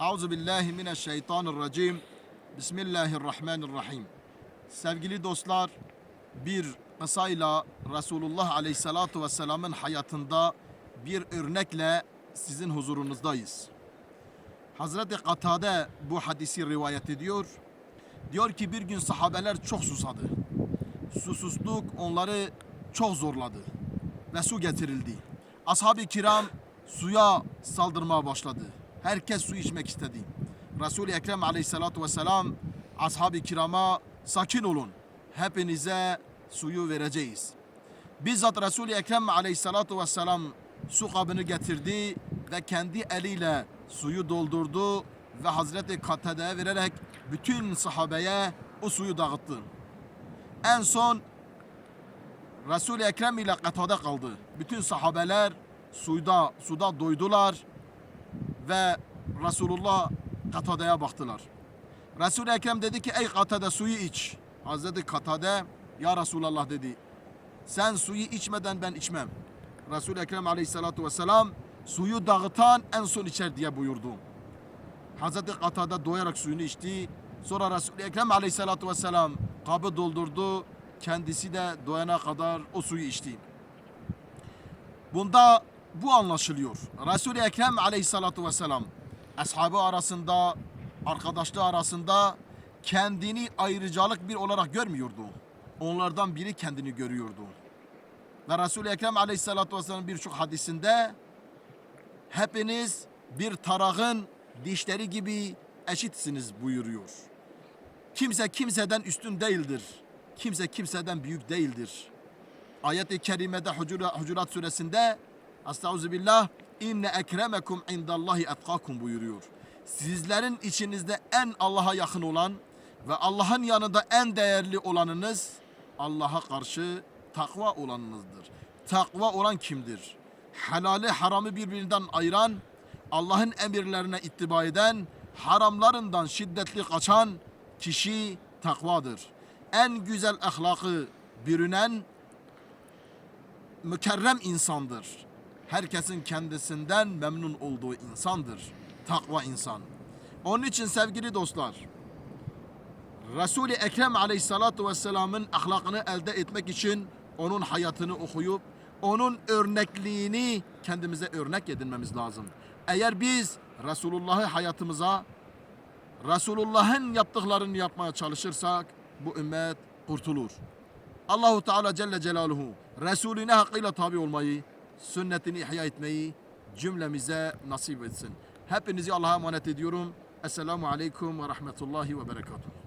Euzu billahi mineşşeytanirracim. Bismillahirrahmanirrahim. Sevgili dostlar, bir kısayla Resulullah Aleyhissalatu Vesselam'ın hayatında bir örnekle sizin huzurunuzdayız. Hazreti Katade bu hadisi rivayet ediyor. Diyor ki bir gün sahabeler çok susadı. Susuzluk onları çok zorladı ve su getirildi. Ashab-ı kiram suya saldırmaya başladı. Herkes su içmek istedi. Resul-i Ekrem aleyhissalatu vesselam ashab-ı kirama sakin olun. Hepinize suyu vereceğiz. Bizzat Resul-i Ekrem aleyhissalatu vesselam su kabını getirdi ve kendi eliyle suyu doldurdu ve Hazreti Katade'ye vererek bütün sahabeye o suyu dağıttı. En son Resul-i Ekrem ile Katade kaldı. Bütün sahabeler suda suda doydular ve Resulullah Katade'ye baktılar. Resul-i Ekrem dedi ki ey Katade suyu iç. Hazreti Katade ya Resulallah dedi. Sen suyu içmeden ben içmem. Resul-i Ekrem aleyhissalatu vesselam suyu dağıtan en son içer diye buyurdu. Hazreti Katade doyarak suyunu içti. Sonra Resul-i Ekrem aleyhissalatu vesselam kabı doldurdu. Kendisi de doyana kadar o suyu içti. Bunda bu anlaşılıyor. Resul-i Ekrem aleyhissalatu vesselam ashabı arasında, arkadaşlığı arasında kendini ayrıcalık bir olarak görmüyordu. Onlardan biri kendini görüyordu. Ve Resul-i Ekrem aleyhissalatu vesselam birçok hadisinde hepiniz bir tarağın dişleri gibi eşitsiniz buyuruyor. Kimse kimseden üstün değildir. Kimse kimseden büyük değildir. Ayet-i kerimede Hucurat, suresinde Estağfirullah inne ekremekum indallahi etkakum buyuruyor. Sizlerin içinizde en Allah'a yakın olan ve Allah'ın yanında en değerli olanınız Allah'a karşı takva olanınızdır. Takva olan kimdir? Helali haramı birbirinden ayıran, Allah'ın emirlerine ittiba eden, haramlarından şiddetli kaçan kişi takvadır. En güzel ahlakı bürünen mükerrem insandır. Herkesin kendisinden memnun olduğu insandır. Takva insan. Onun için sevgili dostlar, Resul-i Ekrem aleyhissalatu vesselamın ahlakını elde etmek için onun hayatını okuyup onun örnekliğini kendimize örnek edinmemiz lazım. Eğer biz Resulullah'ı hayatımıza Resulullah'ın yaptıklarını yapmaya çalışırsak bu ümmet kurtulur. Allahu Teala Celle Celaluhu Resulüne hakkıyla tabi olmayı, sünnetini ihya etmeyi cümlemize nasip etsin. Hepinizi Allah'a emanet ediyorum. Esselamu Aleyküm ve Rahmetullahi ve Berekatuhu.